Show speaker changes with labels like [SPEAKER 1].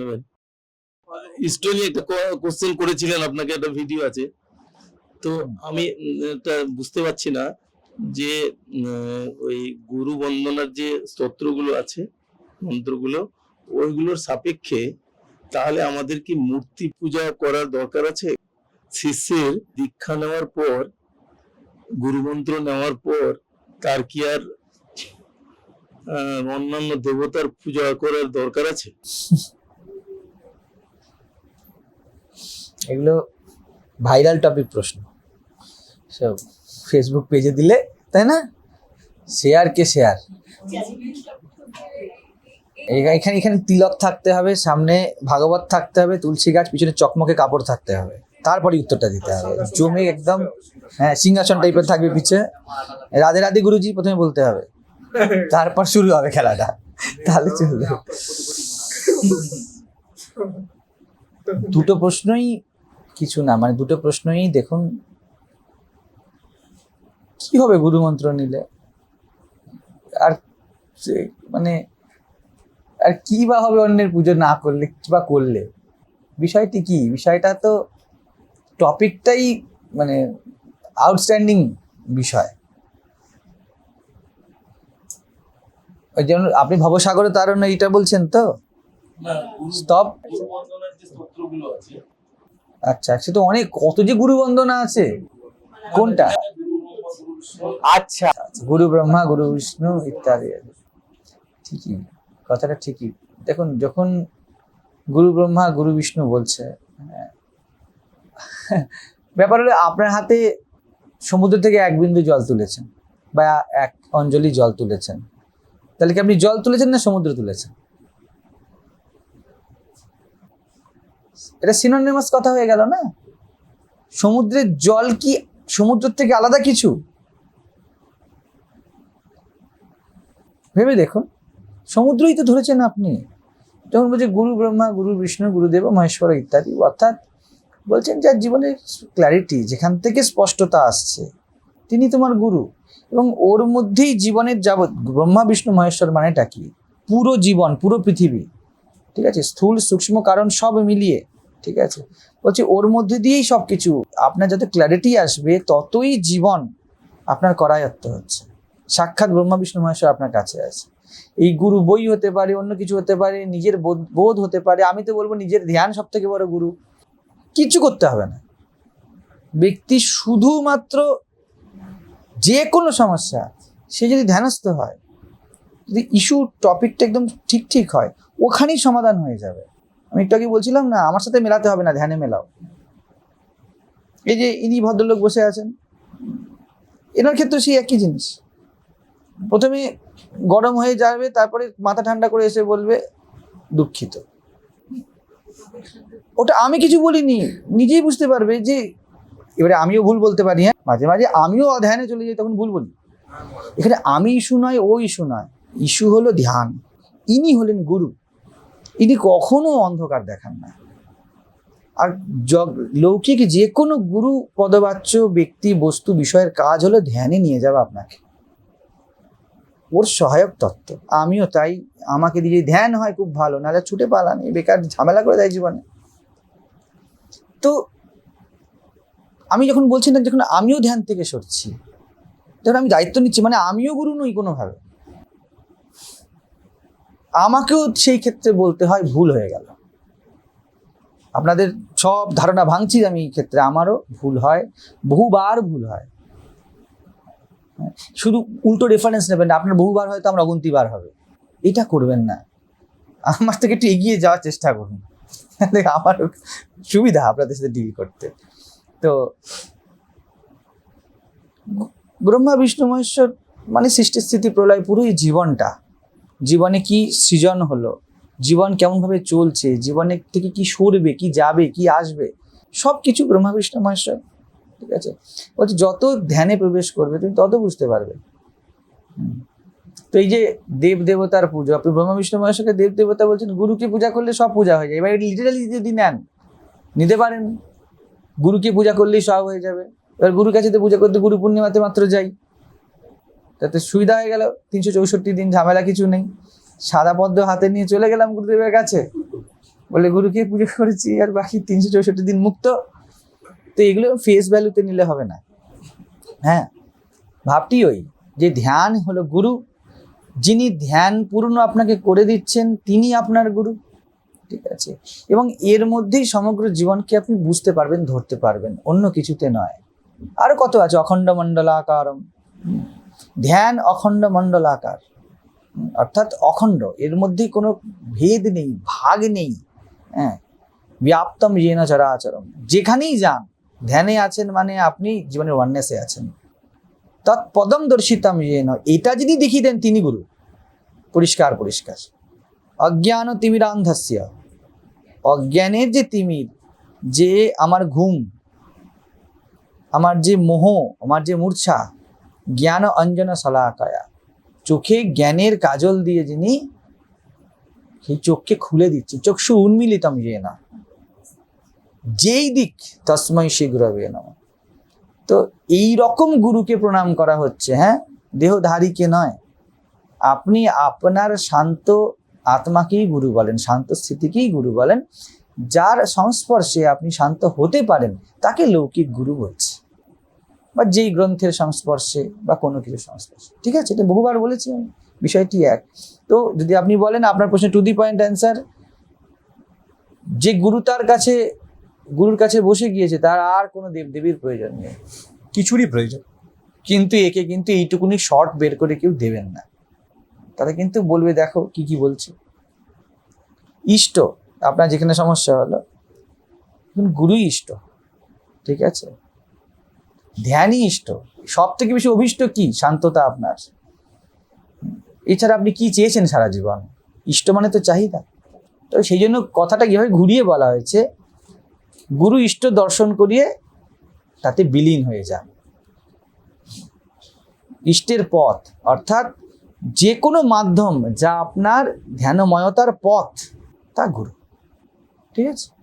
[SPEAKER 1] নেবেন হিস্টোরি একটা কোশ্চেন করেছিলেন, আপনাকে একটা ভিডিও আছে। তো আমি এটা বুঝতে পারছি না যে ওই গুরু বন্দনার যে স্তোত্রগুলো আছে, মন্ত্রগুলো, ওইগুলোর সাপেক্ষে তাহলে আমাদের কি মূর্তি পূজা করার দরকার আছে? শিষ্যের দীক্ষা নেওয়ার পর, গুরুমন্ত্র নেওয়ার পর, তার কি আর অন্যান্য দেবতার পূজা করার দরকার আছে?
[SPEAKER 2] এগুলো ভাইরাল টপিক প্রশ্ন। সব ফেসবুক পেজে দিলে, তাই না? শেয়ার কে শেয়ার এখানে এখানে তিলক থাকতে হবে, সামনে ভাগবত থাকতে হবে, তুলসী গাছ, পিছনে চকমকে কাপড় থাকতে হবে। তারপরে উত্তরটা দিতে হবে। জমে একদম হ্যাঁ সিংহাসন টাইপের থাকবে পিছে। রাধে রাধে গুরুজি প্রথমে বলতে হবে। তারপর শুরু হবে খেলাটা। তাহলে চলবে। দুটো প্রশ্নই কিছু না মানে দুটো প্রশ্নই দেখুন। কি হবে গুরুমন্ত্র নিলে? আর সে- মানে আর কি বা হবে অন্যের পুজো না করলে কি বা করলে? বিষয়টি কি? বিষয়টা তো টপিকটাই মানে আউটস্ট্যান্ডিং বিষয়। ওই যেমন আপনি ভবসাগরে তারণ এইটা বলছেন তো? স্তব আচ্ছা সে তো অনেক কত যে গুরু বন্দনা আছে। কোনটা? আচ্ছা গুরু ব্রহ্মা গুরু বিষ্ণু ইত্যাদি। ঠিকই কথাটা ঠিকই। দেখুন যখন গুরু ব্রহ্মা গুরু বিষ্ণু বলছে হ্যাঁ, ব্যাপার হলো আপনার হাতে সমুদ্র থেকে এক বিন্দু জল তুলেছেন বা এক অঞ্জলি জল তুলেছেন। তাহলে কি আপনি জল তুলেছেন না সমুদ্র তুলেছেন? এটা সিনোনিমাস কথা হয়ে গেল না? সমুদ্রের জল কি সমুদ্র থেকে আলাদা কিছু? ভেবে দেখুন। সমুদ্রই তো ধরেছেন আপনি। যখন বলছে গুরু ব্রহ্মা, গুরু বিষ্ণু, গুরুদেব, মহেশ্বর ইত্যাদি। অর্থাৎ বলছেন যার জীবনের ক্ল্যারিটি যেখান থেকে স্পষ্টতা আসছে, তিনি তোমার গুরু। এবং ওর মধ্যেই জীবনের যাবৎ ব্রহ্মা, বিষ্ণু, মহেশ্বর মানেটা কি? পুরো জীবন, পুরো পৃথিবী। ঠিক আছে? স্থূল সূক্ষ্ম কারণ সব মিলিয়ে, ঠিক আছে? বলছি, ওর মধ্যে দিয়েই সব কিছু আপনার যত ক্ল্যারিটি আসবে, ততই জীবন আপনার করায়ত্ত হচ্ছে। সাক্ষাৎ ব্রহ্মা, বিষ্ণু, মহেশ্বর আপনার কাছে আছে। এই গুরু বই হতে পারে, অন্য কিছু হতে পারে, নিজের বোধ- হতে পারে, আমি তো বলব নিজের ধ্যান সব থেকে বড় গুরু। কিছু করতে হবে না। ব্যক্তি শুধুমাত্র যে কোনো সমস্যা, সে যদি ধ্যানস্থ হয়, যদি ইস্যু টপিকটা একদম ঠিক ঠিক হয় ওখানেই সমাধান হয়ে যাবে। আমি একটু আগে বলছিলাম না, আমার সাথে মেলাতে হবে না, ধ্যানে মেলাও। এই যে ইনি ভদ্রলোক বসে আছেন, এনার ক্ষেত্রে সেই একই জিনিস। প্রথমে গরম হয়ে যাবে, তারপরে মাথা ঠান্ডা করে এসে বলবে, দুঃখিত। ওটা আমি কিছু বলিনি, নিজেই বুঝতে পারবে যে, এবারে আমিও ভুল বলতে পারি হ্যাঁ? মাঝে মাঝে আমিও ধ্যানে চলে যাই, তখন ভুল বলি। এখানে আমি ইস্যু নয়, ও ইস্যু নয়, ইস্যু হলো ধ্যান। ইনি হলেন গুরু। ইনি কখনো অন্ধকার দেখান না। আর লৌকিক যে কোনো গুরু, পদবাচ্য, ব্যক্তি, বস্তু, বিষয়ের কাজ হলো ধ্যানে নিয়ে যাবে আপনাকে। ওর সহায়ক তত্ত্ব। আমিও তাই, আমাকে দিয়ে ধ্যান হয় খুব ভালো, নাহলে ছুটে পালানি বেকার ঝামেলা করে দেয় জীবনে। তো আমি যখন বলছি না, যখন আমিও ধ্যান থেকে সরছি যখন আমি দায়িত্ব নিচ্ছি মানে আমিও গুরু নই কোনোভাবে। আমাকেও সেই ক্ষেত্রে বলতে হয় ভুল হয়ে গেল। আপনাদের সব ধারণা ভাঙছি আমি এই ক্ষেত্রে, আমারও ভুল হয়, বহুবার ভুল হয়। শুধু উল্টো রেফারেন্স নেবেন না, আপনার বহুবার হয়তো আমার অগুন্তিবার হবে। এটা করবেন না। আমার থেকে একটু এগিয়ে যাওয়ার চেষ্টা করুন। আমার সুবিধা আপনাদের সাথে ডিল করতে। তো ব্রহ্মা, বিষ্ণু, মহেশ্বর মানে সৃষ্টি স্থিতি প্রলয়, পুরোই জীবনটা। জীবনে কি সৃজন হলো? জীবন কেমনভাবে চলছে? জীবনে থেকে কি সরবে? কি যাবে? কি আসবে? সব কিছু ব্রহ্মা বিষ্ণু মহেশ্বর ঠিক আছে? বলছি, যত ধ্যানে প্রবেশ করবে, তুমি তত বুঝতে পারবে। তো এই যে দেব দেবতার পুজো, আপনি ব্রহ্মা বিষ্ণু মহেশ্বরকে দেব দেবতা বলছেন, গুরুকে পূজা করলে সব পূজা হয়ে যায় এবার লিটারালি যদি নেন, নিতে পারেন। গুরুকে পূজা করলেই সব হয়ে যাবে। এবার গুরুর কাছে তো পূজা করতে গুরু পূর্ণিমাতে মাত্র যাই। তাতে সুবিধা হয়ে গেল। তিনশো চৌষট্টি দিন ঝামেলা কিছু নেই। সাদা পদ্ম হাতে নিয়ে চলে গেলাম গুরুদেবের কাছে। বলে, গুরুকে পুজো করেছি, আর বাকি তিনশো চৌষট্টি দিন মুক্ত। তো এগুলো ফেস ভ্যালুতে নিলে হবে না। হ্যাঁ ভাবটি ওই যে ধ্যান হলো গুরু। যিনি ধ্যান পূর্ণ আপনাকে করে দিচ্ছেন, তিনি আপনার গুরু। ঠিক আছে? এবং এর মধ্যেই সমগ্র জীবনকে আপনি বুঝতে পারবেন, ধরতে পারবেন। অন্য কিছুতে নয়। আরও কত আছে? অখণ্ড মণ্ডলাকারম। ধ্যান অখণ্ড মণ্ডলাকার। অর্থাৎ অখণ্ড। এর মধ্যে কোনো ভেদ নেই, ভাগ নেই। হ্যাঁ ব্যাপ্তম ইয়েন চরাচরম। যেখানেই যান, ধ্যানে আছেন মানে আপনি জীবনের ওয়াননেসে আছেন। তৎপদম দর্শিতাম ইয়েন এটা যদি দেখিয়ে দেন তিনি গুরু। পরিষ্কার পরিষ্কার। অজ্ঞান তিমিরান্ধস্য। অজ্ঞানের যে তিমির, যে আমার ঘুম, আমার যে মোহ, আমার যে মূর্ছা জ্ঞান অঞ্জন সলাকায়া। চোখে জ্ঞানের কাজল দিয়ে যিনি সেই চোখকে খুলে দিচ্ছে, চক্ষু উন্মিলিতম ইয়ে না যেই দিক তসময় শীঘ্রবে নম। তো এই রকম গুরুকে প্রণাম করা হচ্ছে হ্যাঁ? দেহধারীকে নয়। আপনি আপনার শান্ত আত্মাকেই গুরু বলেন, শান্ত স্থিতিকেই গুরু বলেন, যার সংস্পর্শে আপনি শান্ত হতে পারেন, তাকে লৌকিক গুরু বলছে বা যেই গ্রন্থের সংস্পর্শে বা কোনো কিছু সংস্পর্শে। ঠিক আছে? এটা বহুবার বলেছি আমি। বিষয়টি এক। তো যদি আপনি বলেন আপনার প্রশ্নে টু দি পয়েন্ট অ্যান্সার যে গুরু তার কাছে গুরুর কাছে বসে গিয়েছে তার আর কোনো দেবদেবীর প্রয়োজন নেই।
[SPEAKER 3] কিছুরই প্রয়োজন।
[SPEAKER 2] কিন্তু একে কিন্তু এইটুকুনি শর্ট বের করে কেউ দেবেন না। তারা কিন্তু বলবে দেখো কি কি বলছে? ইষ্ট আপনার যেখানে সমস্যা হলো গুরুই ইষ্ট। ঠিক আছে? ধ্যানই ইষ্ট। সব থেকে বেশি অভিষ্ট কি? শান্ততা আপনার। এছাড়া আপনি কি চেয়েছেন সারা জীবন? ইষ্ট মানে তো চাহিদা। তো সেই জন্য কথাটা কীভাবে ঘুরিয়ে বলা হয়েছে, গুরু ইষ্ট দর্শন করিয়ে তাতে বিলীন হয়ে যান। ইষ্টের পথ, অর্থাৎ যে কোনো মাধ্যম যা আপনার ধ্যানময়তার পথ, তা গুরু। ঠিক আছে?